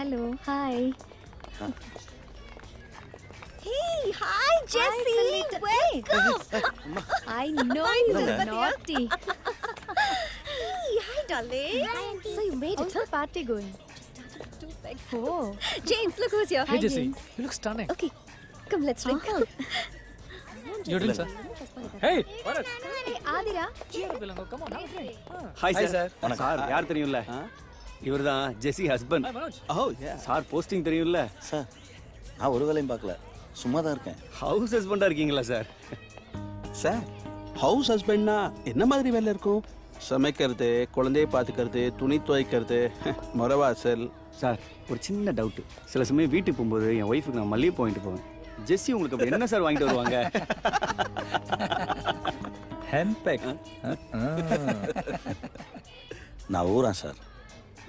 Hello hi Hey, hi, Jessie. Welcome. I know you naughty Hey, hi, darling. So you made it, how's the party going oh huh? James, look who's here. Hey, Jesse. You look stunning. Okay, come, let's drink. You drink, sir. Hey, Bharat. Aathira Cheer up, Ilango. Come on, have a drink. Ah. Hi Hi, sir sir. Sir யார் தெரியும்ல இவர் தான் ஜெஸி husband. ஓ sir posting தெரியும்ல? Sir நான் ஒரு வேலையும் பார்க்கல. சும்மா தான் இருக்கேன். ஹவுஸ் ஹஸ்பண்டா இருக்கீங்களா சார்? சார் ஹவுஸ் ஹஸ்பண்ட்னா என்ன மாதிரி வேலை இருக்கும்? சமைக்கிறது குழந்தைய பார்த்துக்கிறது துணி துவைக்கிறது முறவாசல். சார் ஒரு சின்ன டவுட் சில சமயம் வீட்டுக்கு போகும்போது என் ஒய்ஃபுக்கு நான் மல்லிகை போயிட்டு போவேன். ஜெஸ்ஸி உங்களுக்கு அப்படி என்ன சார் வாங்கிட்டு வருவாங்க? Henpeck. நான் ஊரன் சார்.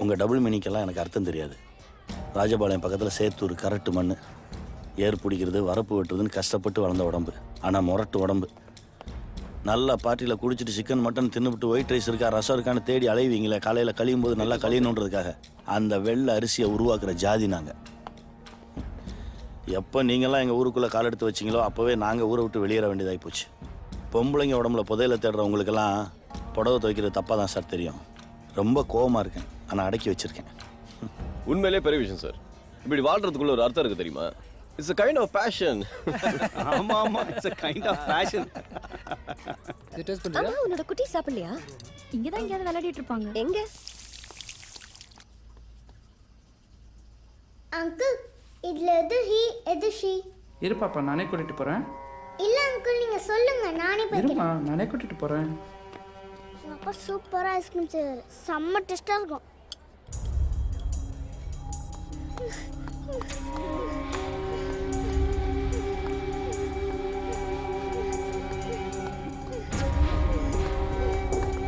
உங்கள் டபுள் மினிக்கெல்லாம் எனக்கு அர்த்தம் தெரியாது. ராஜபாளையம் பக்கத்தில் சேத்தூர் கரட்டு மண் ஏர் பிடிக்கிறது வரப்பு வெட்டுறதுன்னு கஷ்டப்பட்டு வளர்ந்த உடம்பு. ஆனால் முரட்டு உடம்பு. நல்லா பார்ட்டியில் குடிச்சிட்டு சிக்கன் மட்டன் தின்னுபிட்டு ஒயிட் ரைஸ் இருக்கா ரசம் இருக்கான்னு தேடி அலைவீங்களே காலையில் கழியும் போது நல்லா கழியணுன்றதுக்காக. அந்த வெள்ளை அரிசியை உருவாக்குற ஜாதி நாங்கள் எப்போ நீங்களாம் எங்கள் ஊருக்குள்ளே கால் எடுத்து வச்சிங்களோ அப்போவே நாங்கள் ஊரை விட்டு வெளியேற வேண்டியதாகி போச்சு. பொம்பளைங்க உடம்புல புதையில தேடுறவங்களுக்கெல்லாம் புடவை துவைக்கிறது தப்பாக தான் சார் தெரியும். ரொம்ப கோபமாக இருக்கேன். ஆனால் அடக்கி வச்சிருக்கேன். உண்மையிலே பெரிய விஷயம் சார். இப்படி வாழ்றதுக்குள்ள ஒரு அர்த்தம் இருக்கு தெரியுமா? It's a kind of fashion ஆமா ஆமா. It's a kind of fashion இது பண்றியா? அம்மா உன்னோட குட்டி சாப்பிடலையா? இங்க தான் எங்கயாவது விளையாடிட்டு இருப்பாங்க. எங்க? அங்கிள் இதுல எது ஹி எது ஷி இரு பாப்பா நானே கூட்டிட்டு போறேன். இல்ல அங்கிள் நீங்க சொல்லுங்க நானே இருமா நானே கூட்டிட்டு போறேன். அப்பா சூப்பரா ஐஸ்கிரீம் செய்வாரு செம்ம டேஸ்டா இருக்கும்.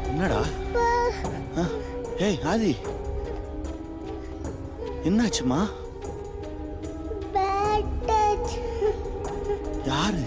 என்னடா? ஏய் ஆதி. என்னாச்சுமா? யாரு?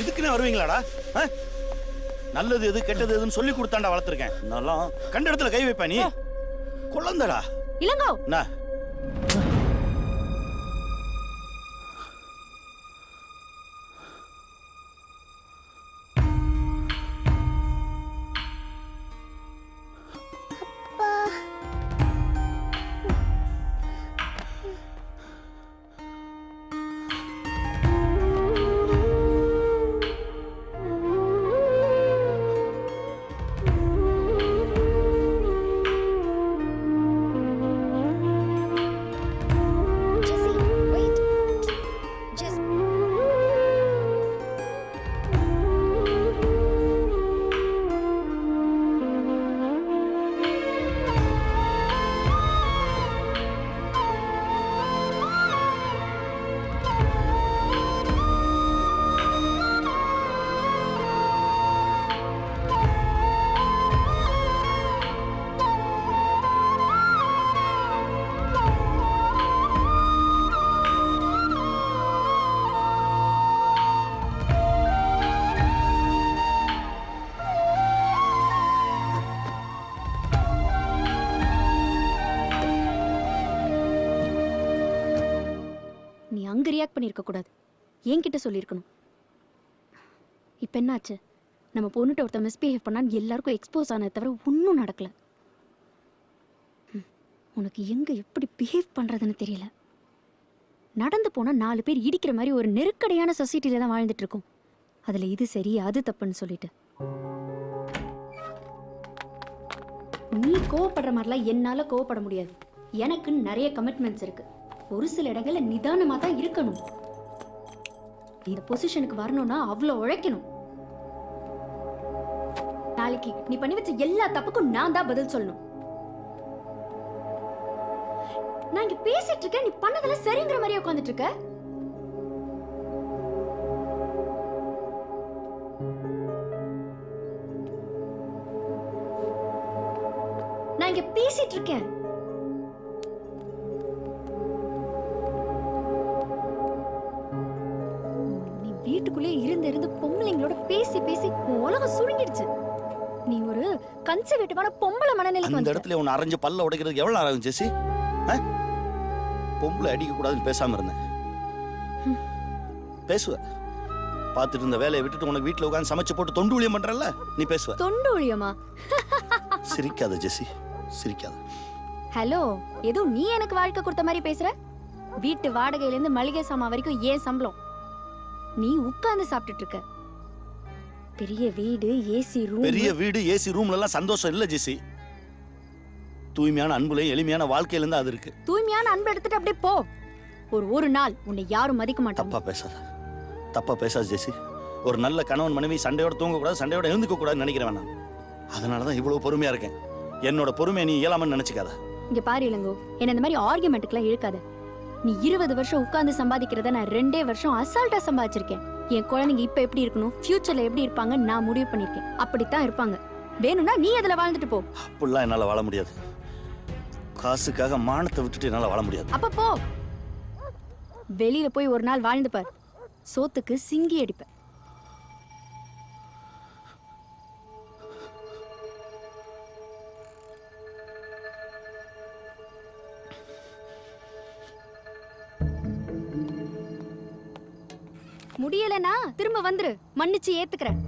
இதுக்குன்னு வருவீங்களாடா? நல்லது எது கெட்டது எதுன்னு சொல்லி கொடுத்தாண்டா வளர்த்துருக்கேன். நல்லா கண்ட இடத்துல கை வைப்ப நீ. குழந்தடா. இளங்கோ. ரியாக்ட் பண்ணிருக்க கூடாது என்கிட்ட சொல்லியிருக்கணும். இப்போ என்னாச்சு? நம்ம பொண்ணுட்ட ஒருத்தர் மிஸ்பிஹேவ் பண்ணா எல்லாருக்கும் எக்ஸ்போஸ் ஆனது தவிர ஒன்றும் நடக்கல. உனக்கு எங்க எப்படி பிஹேவ் பண்றதுன்னு தெரியல. நடந்து போனால் நாலு பேர் இடிக்கிற மாதிரி ஒரு நெருக்கடியான சொசைட்டியில் தான் வாழ்ந்துட்டு இருக்கோம் அதுல இது சரி அது தப்புன்னு சொல்லிட்டு. நீ கோவப்படுற மாதிரிலாம் என்னால கோவப்பட முடியாது. எனக்கு நிறைய கமிட்மெண்ட்ஸ் இருக்கு. ஒரு சில இடங்கள்ல நிதானமா தான் இருக்கணும். இந்த பொசிஷனுக்கு வரணும்னா அவ்வளவு உழைக்கணும். நாளைக்கு நீ பண்ணி வச்ச எல்லா தப்புக்கும் நான் தான் பதில் சொல்லணும். நான் இங்க பேசிட்டு இருக்கேன் நீ பண்ணதெல்லாம் சரிங்கிற மாதிரியே உட்காந்துட்டு இருக்க? நான் இங்க பேசிட்டு இருக்கேன். கன்சர்வேட்டிவான பொம்பளை மனநிலைக்கு அந்த இடத்துல உன்னை அரைஞ்சு பல்ல உடைக்கிறதுக்கு எவ்வளவு நேரம் ஆகும் ஜெசி? பொம்பளை அடிக்க கூடாதுன்னு பேசாம இருந்தேன். பேசுவ. பார்த்துட்டு இருந்த வேலையை விட்டுட்டு உனக்கு வீட்டுல உட்காந்து சமைச்சு போட்டு தொண்டு ஊழியம் பண்றல்ல? நீ பேசுவ. தொண்டு ஒழியமா சிரிக்காத ஜெசி. சிரிக்காத. ஹலோ ஏதோ நீ எனக்கு வாழ்க்கை கொடுத்த மாதிரி பேசுற? வீட்டு வாடகையில இருந்து மளிகை சாமான் வரைக்கும் ஏன் சம்பளம்? நீ உட்கார்ந்து சாப்பிட்டுட்டு இருக்க. பெரிய வீடு ஏசி ரூம் பெரிய வீடு ஏசி ரூம்ல எல்லாம் சந்தோஷம் இல்ல ஜெசி. தூய்மையான அன்புலையும் எளிமையான வாழ்க்கையில இருந்து அது இருக்கு. தூய்மையான அன்பு எடுத்துட்டு அப்படியே போ. ஒரு ஒரு நாள் உன்னை யாரும் மதிக்க மாட்டாங்க. தப்பா பேசாத. தப்பா பேசாத ஜெசி. ஒரு நல்ல கணவன் மனைவி சண்டையோட தூங்கக்கூடாது சண்டையோட எழுந்துக்க கூடாதுன்னு நினைக்கிறேன் நான். அதனால தான் இவ்வளவு பொறுமையா இருக்கேன். என்னோட பொறுமையை நீ இயலாமன்னு நினைச்சுக்காத. இங்க பாரு இளங்கோ. என்ன இந்த மாதிரி ஆர்குமெண்ட்டுக்குலாம் இழுக்காத. நீ இருபது வருஷம் உட்கார்ந்து சம்பாதிக்கிறத நான் ரெண்டே வருஷம் அசால்ட்டா சம்பாதிச்சிருக்கேன். என் குழந்தைங்க இப்ப எப்படி இருக்கணும்? ஃபியூச்சர்ல எப்படி இருப்பாங்க நான் முடிவு பண்ணிருக்கேன் அப்படித்தான் இருப்பாங்க. வேணும்னா நீ அதுல வாழ்ந்துட்டு போ. அப்படிலாம் என்னால வாழ முடியாது. காசுக்காக மானத்தை விட்டுட்டு என்னால வாழ முடியாது. அப்ப போ. வெளியில போய் ஒரு நாள் வாழ்ந்து பார். சோத்துக்கு சிங்கி அடிப்ப முடியலனா திரும்ப வந்துரு. மன்னிச்சு ஏத்துக்கிறேன்.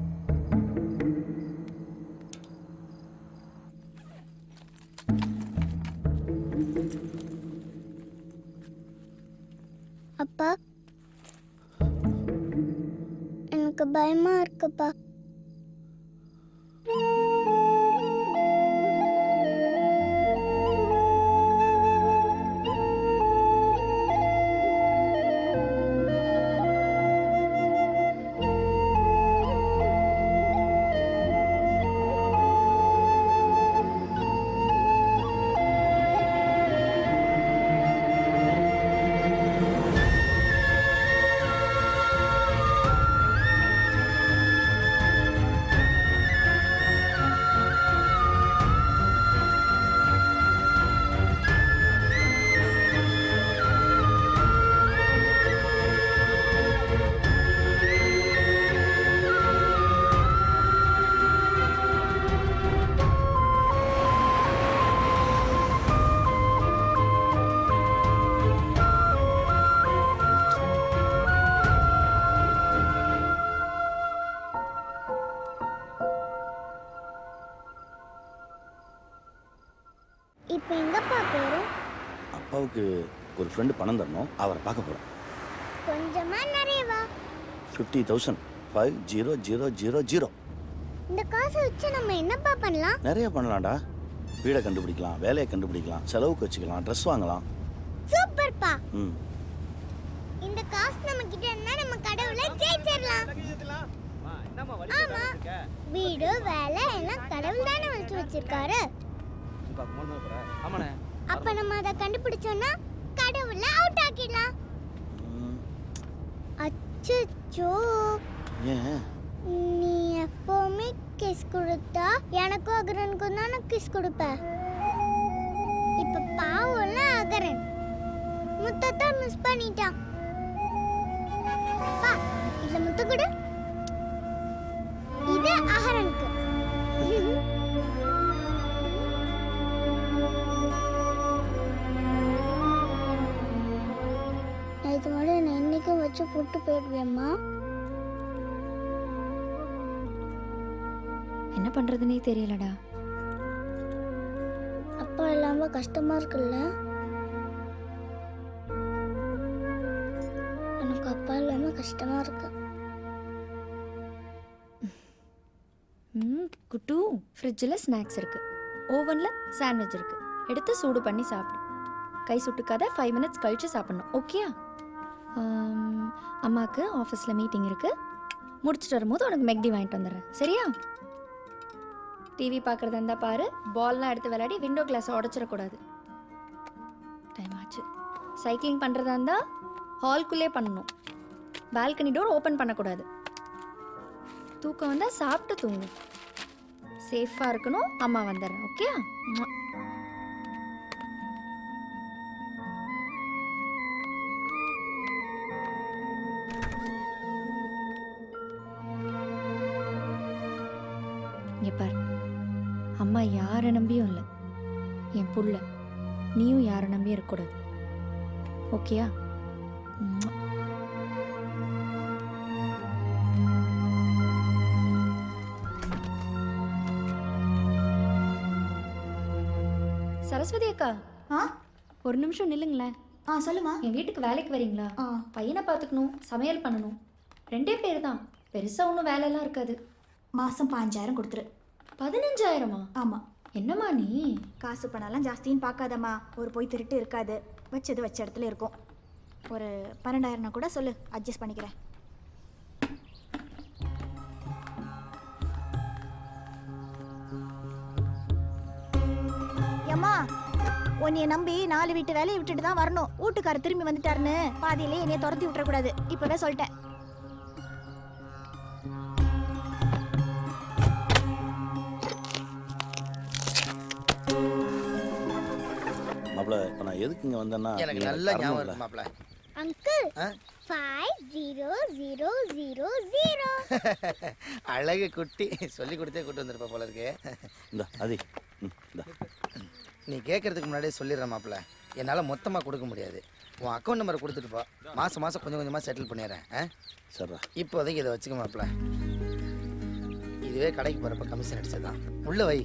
அப்பாவுக்கு ஒரு ஃப்ரெண்டு பணம் தரணும். அவரை பார்க்க போறேன் கொஞ்சமா நிறையவா fifty thousand five zero zero zero zero இந்த காசை வச்சு நம்ம என்னப்பா பண்ணலாம்? நிறைய பண்ணலாம்டா. வீடை கண்டுபிடிக்கலாம் வேலையை கண்டுபிடிக்கலாம் செலவுக்கு வச்சுக்கலாம் ட்ரெஸ் வாங்கலாம். சூப்பர்ப்பா. ம். இந்த காசு நம்ம கிட்ட இருந்தா நம்ம கடவுளை ஜெயிச்சிடலாம். ஆமா. வீடு வேலை எல்லாம் கடவுள் தானே வச்சு வச்சிருக்காரு. ஆமாண்ணே. அப்ப நம்ம அதை கண்டுபிடிச்சோம்னா கடவுளை அவுட் ஆக்கிடலாம். அச்சோ ஏன்? நீ எப்பவுமே கிஸ் கொடுத்தா எனக்கும் அகரனுக்கும் தானே கிஸ் கொடுப்ப? இப்ப பாவம்ல அகரன். முத்தத்தை மிஸ் பண்ணிட்டான். பா இதுல முத்த கொடு. போட்டு போயிடுவேம்மா என்ன பண்றதுனே தெரியலடா. அப்பா இல்லாம கஷ்டமா இருக்குல்ல? எனக்கு அப்பா இல்லாம கஷ்டமா இருக்கு. ம் குட்டு ஃப்ரிட்ஜில் ஸ்நாக்ஸ் இருக்கு. ஓவனில் சாண்ட்விச் இருக்கு. எடுத்து சூடு பண்ணி சாப்பிடு. கை சுட்டுக்காத ஃபைவ் மினிட்ஸ் கழிச்சு சாப்பிடணும். ஓகேயா அம்மாவுக்கு ஆஃபீஸில் மீட்டிங் இருக்குது முடிச்சுட்டு வரும்போது உனக்கு மெக்டி வாங்கிட்டு வந்துடுறேன். சரியா? டிவி பார்க்குறதா இருந்தால் பாரு பால்லாம் எடுத்து விளையாடி விண்டோ கிளாஸை உடச்சிடக்கூடாது. டைம் ஆச்சு. சைக்கிளிங் பண்ணுறதா இருந்தால் ஹால்குள்ளே பண்ணணும். பால்கனி டோர் ஓப்பன் பண்ணக்கூடாது. தூக்கம் வந்தால் சாப்பிட்டு தூங்கும் சேஃபாக இருக்கணும் அம்மா வந்துடுறேன் ஓகே புள்ள. நீயும் யாரை நம்பியும் இருக்கக்கூடாது. ஓகேயா. சரஸ்வதி அக்கா. ஆ? ஒரு நிமிஷம் நில்லுங்களேன். ஆ சொல்லுமா. என் வீட்டுக்கு வேலைக்கு வரீங்களா? ஆ. பையனை பார்த்துக்கணும் சமையல் பண்ணணும். ரெண்டே பேர் தான். பெருசாக ஒன்றும் வேலையெல்லாம் இருக்காது. மாசம் பாஞ்சாயிரம் கொடுத்துரு. பதினஞ்சாயிரமா? ஆமா. என்னம்மா நீ? காசு பணம்லாம் ஜாஸ்தின்னு பார்க்காதம்மா. ஒரு போய் திருட்டு இருக்காது. வச்சது வச்ச இடத்துல இருக்கும். ஒரு பன்னெண்டாயிரம்னா கூட சொல்லு. அட்ஜஸ்ட் பண்ணிக்கிறேன். ஏம்மா உன்னைய நம்பி நாலு வீட்டு வேலையை விட்டுட்டு தான் வரணும். வீட்டுக்காரர் திரும்பி வந்துட்டாருன்னு. பாதியிலே என்னைய துரத்தி விட்டுறக்கூடாது. இப்பவே சொல்லிட்டேன். எதுக்கு இங்கே வந்தேன்னா எனக்கு நல்ல ஞாபகம். இருக்கு மாப்ள அங்கிள் ஆ? Five zero zero zero zero அழகு குட்டி. சொல்லி கொடுத்தே கூட்டு வந்திருப்ப போல இருக்கு. இந்த அதி. நீ கேட்கறதுக்கு முன்னாடியே சொல்லிடுறேன் மாப்ள என்னால் மொத்தமாக கொடுக்க முடியாது. உன் அக்கௌண்ட் நம்பரை கொடுத்துட்டு போ. மாதம் மாதம் கொஞ்சம் கொஞ்சமாக செட்டில் பண்ணிடுறேன் சரிடா. இப்போதைக்கு இதை வச்சுக்க மாப்ள இதுவே கடைக்கு போகிறப்ப கமிஷன் அடிச்சதுதான். உள்ள வை.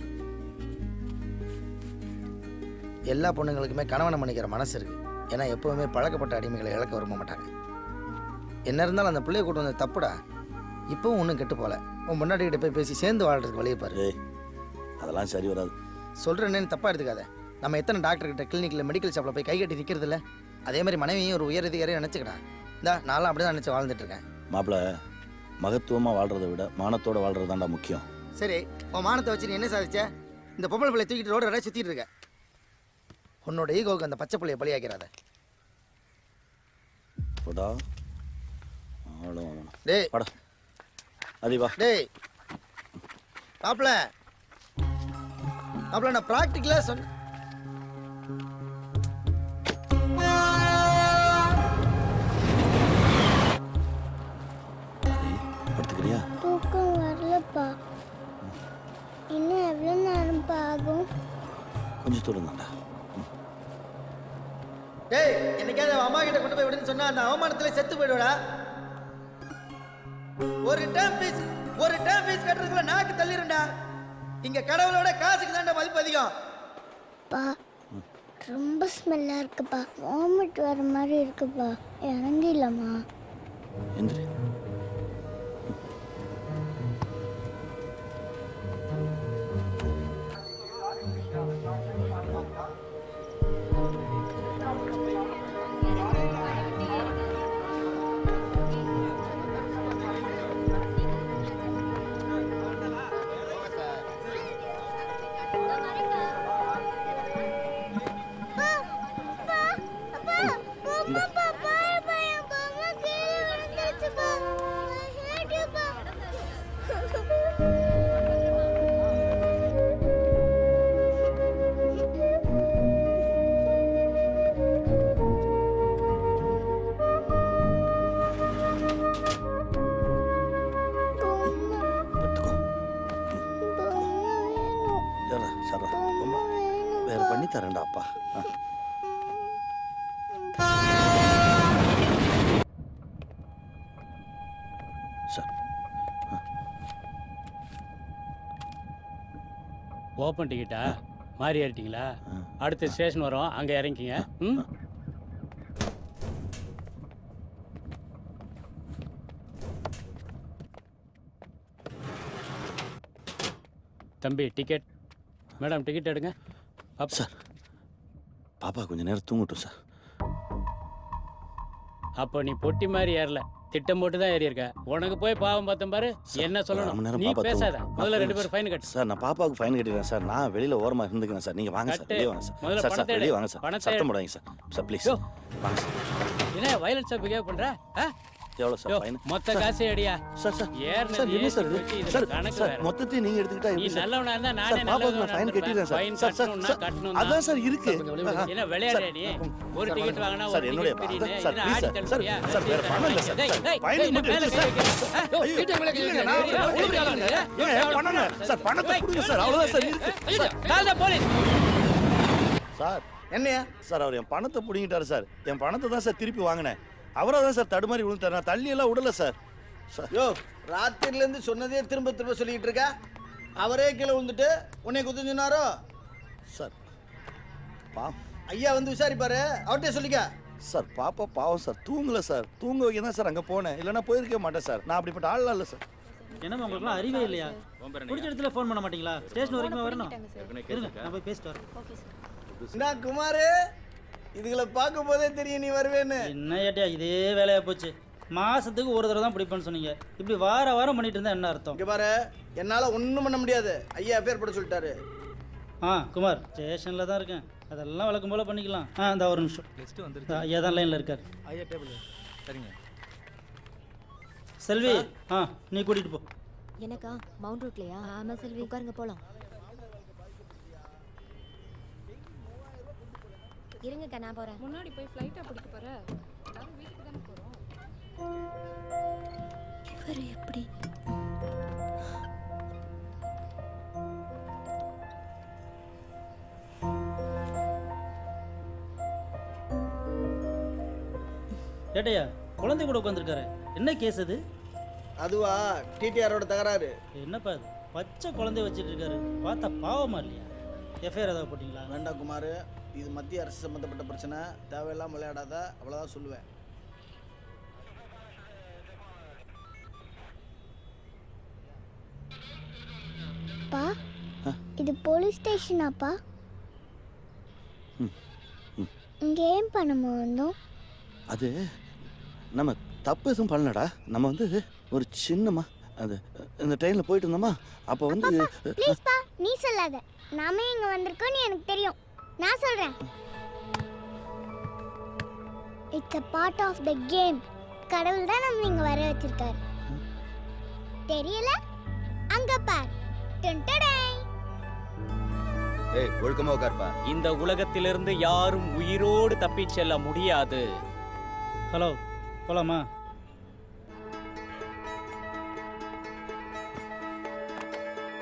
எல்லா பொண்ணுங்களுக்குமே கணவனை மன்னிக்கிற மனசு இருக்கு. ஏன்னா எப்பவுமே பழக்கப்பட்ட அடிமைகளை இழக்க விரும்ப மாட்டாங்க. என்ன இருந்தாலும் அந்த பிள்ளைய கூட்டு வந்தது தப்புடா. இப்போவும் ஒன்றும் கெட்டு போகல உன் முன்னாடி கிட்ட போய் பேசி சேர்ந்து வாழ்றதுக்கு வழியை பாரு. அதெல்லாம் சரி வராது. சொல்கிறேன்னு தப்பாக எடுத்துக்காத. நம்ம எத்தனை டாக்டர் கிட்ட கிளினிக்கில் மெடிக்கல் ஷாப்பில் போய் கை கட்டி நிற்கிறது இல்ல அதே மாதிரி மனைவியும் ஒரு உயர் அதிகாரியை நினச்சிக்கடா. இந்தா நானும் அப்படி தான் நினச்சி வாழ்ந்துட்டு இருக்கேன். மாப்பிள மகத்துவமாக வாழ்றதை விட மானத்தோட வாழ்றது தான்டா முக்கியம். சரி உன் மானத்தை வச்சு நீ என்ன சாதிச்ச? இந்த பொம்பளை பிள்ளை தூக்கிட்டு ரோடு வர சுற்றிட்டு இருக்க. உன்னோட ஈகோவுக்கு அந்த பச்சை பிள்ளைய பலியாக்கிறாத. போடா. டேய். வாடா. அதி வா. டேய். மாப்பிள. மாப்பிள நான் ப்ராக்டிக்கலாக சொன்ன அதி படுத்துக்கிறியா? தூக்கம் வரலப்பா. இன்னும் எவ்வளோ நேரம்ப்பா ஆகும்? கொஞ்சம் தூரம் தான்டா டேய் என்னைக்காவது அவன் அம்மா கிட்ட கொண்டு போய் விடுன்னு சொன்னா அந்த அவமானத்துல செத்து போயிடுவடா. ஒரு டேம் ஃபீஸ் ஒரு டேம் ஃபீஸ் கட்டுறதுக்குள்ள நாக்கு தள்ளிருண்டா இங்க கடவுளோட காசுக்கு தான்டா மதிப்பு அதிகம். பா ரொம்ப ஸ்மெல்லாக இருக்குப்பா. வாமிட் வர மாதிரி இருக்குப்பா. இறங்கிடலாமா? எந்திரி. ஓப்பன் டிக்கெட்டா மாறி ஏறிட்டீங்களா? ஆ. அடுத்த ஸ்டேஷன் வரும். அங்கே இறங்கிக்கிங்க ம்? தம்பி டிக்கெட் மேடம் டிக்கெட் எடுங்க. அப் சார் பாப்பா கொஞ்ச நேரம் தூங்கட்டும் சார். அப்போ நீ பொட்டி மாதிரி ஏறல. திட்டம் போட்டு தான் ஏறி இருக்க உனக்கு போய் பாவம் பார்த்தேன் பாரு என்ன சொல்லணும்? நீ பேசாத. முதல்ல ரெண்டு பேரும் ஃபைன் கட்டு. சார் நான் பாப்பாவுக்கு ஃபைன் கட்டிடுறேன் சார். நான் வெளியில ஓரமா இருந்துக்கிறேன் சார். நீங்க வாங்க சார். வெளியே வாங்க சார். முதல்ல சார் சார் வெளியே. வாங்க சார். பணத்தை சத்தம். போடாதீங்க சார். Sir please. வாங்க சார். என்ன வயலன்ஸா பிஹேவ் பண்ற? ஆ? எவ்வளோ சார் ஃபைன் மொத்த காசு அடியா சார் சார் சார் என்ன சார் இது? மொத்தத்தையும் நீங்க எடுத்துக்கிட்டா நீ நல்லவனா இருந்தா நானே பாப்பாவுக்கு நான் ஃபைன் கட்டிடுறேன் சார் சார் சார் கட்டணும் அதான் சார் இருக்கு என்ன விளையாடுற நீ ஒரு டிக்கெட் வாங்கினா சார் ஒரு என்னுடைய ticket free sir please sir sir sir வேற பணம் இல்லை சார் ஃபைன் மட்டும் எடுத்து நான் பணம். சார் பணத்தை கொடுங்க சார் அவ்வளோதான் சார் இருக்கு சார் கால்தா போலீஸ் சார் என்னையா சார் அவர் என் பணத்தை பிடிங்கிட்டாரு சார் என் பணத்தை தான் சார் திருப்பி வாங்கினேன் அவராக தான் சார் தடுமாறி விழுந்தார் நான் தள்ளி எல்லாம் விடல சார். சார். யோ ராத்திரிலேருந்து சொன்னதே திரும்ப திரும்ப சொல்லிக்கிட்டு இருக்க? அவரே கீழே விழுந்துட்டு உன்னை குத்து சொன்னாரோ? சார். பா. ஐயா வந்து விசாரிப்பாரு. அவர்கிட்ட சொல்லிக்க. சார் பாப்பா பாவம் சார். தூங்கல சார். தூங்க வைக்க தான் சார் அங்கே போனேன். இல்லைன்னா போயிருக்கவே மாட்டேன் சார். நான் அப்படிப்பட்ட ஆள்லாம் இல்லை சார். என்னம்மா உங்களுக்குலாம் அறிவே இல்லையா? பிடிச்ச இடத்துல ஃபோன் பண்ண மாட்டீங்களா? ஸ்டேஷன் வரைக்கும் வரணும். இருங்க நான் போய் பேசிட்டு வரேன். குமாரு? இதுகளை பார்க்கும் போதே தெரியும் நீ வருவேன்னு. என்ன ஏட்டியா இதே வேலையா போச்சு. மாசத்துக்கு ஒரு தடவை தான் பிடிப்பேன்னு சொன்னீங்க. இப்படி வார வாரம் பண்ணிட்டு இருந்தா என்ன அர்த்தம்? இங்க பாரு என்னால ஒண்ணும் பண்ண முடியாது. ஐயா அஃபேர் போட சொல்லிட்டாரு. ஆ குமார் ஸ்டேஷனில் தான் இருக்கேன். அதெல்லாம் வழக்கம் போல பண்ணிக்கலாம். ஆ இந்த ஒரு நிமிஷம். லிஸ்ட் ஆ, வந்துருச்சு ஐயா தான் லைனில் இருக்கார். ஐயா டேபிள் சரிங்க. செல்வி ஆ நீ கூட்டிட்டு போ. எனக்கா மவுண்ட் ரோட்லயா? ஆமா செல்வி. உட்காருங்க போலாம். இருங்கக்கா நான் போறேன். முன்னாடி போய் ஃப்ளைட்டா பிடிக்க போற? எல்லாரும் வீட்டுக்கு தானே போறோம். இவர் எப்படி? ஏட்டையா குழந்தை கூட உட்காந்துருக்காரு என்ன கேஸ் அது? அதுவா டிடிஆரோட தகராறு. என்னப்பா அது? பச்சை குழந்தைய வச்சுட்டு இருக்காரு. பார்த்தா பாவமா இல்லையா? எஃப்ஐஆர் ஏதாவது போட்டிங்களா? வேண்டாம் குமார். இது மத்திய அரசு சம்மந்தப்பட்ட பிரச்சனை. தேவையில்லாம விளையாடாத அவ்வளோதான் சொல்லுவேன். பா இது போலீஸ் ஸ்டேஷனாப்பா இங்கே ஏன் பண்ண வந்தோம்? அது நம்ம தப்பு எதுவும் பண்ணலடா. நம்ம வந்து ஒரு சின்னம்மா. அது இந்த ட்ரெயினில் போயிட்டு இருந்தோமா? அப்போ வந்து நீ சொல்லாத. நாமே இங்க வந்திருக்கோம்னு எனக்கு தெரியும். நான் சொல்றேன். It's a part of the game கடவுள் தான் நம்ம இங்க வர வச்சிருக்காரு. தெரியல? அங்க பார். டுன் டுடை. ஏய் ஒழுக்கமா உட்கார்ப்பா. இந்த உலகத்திலிருந்து யாரும் உயிரோடு தப்பிச் செல்ல முடியாது. ஹலோ போலாமா?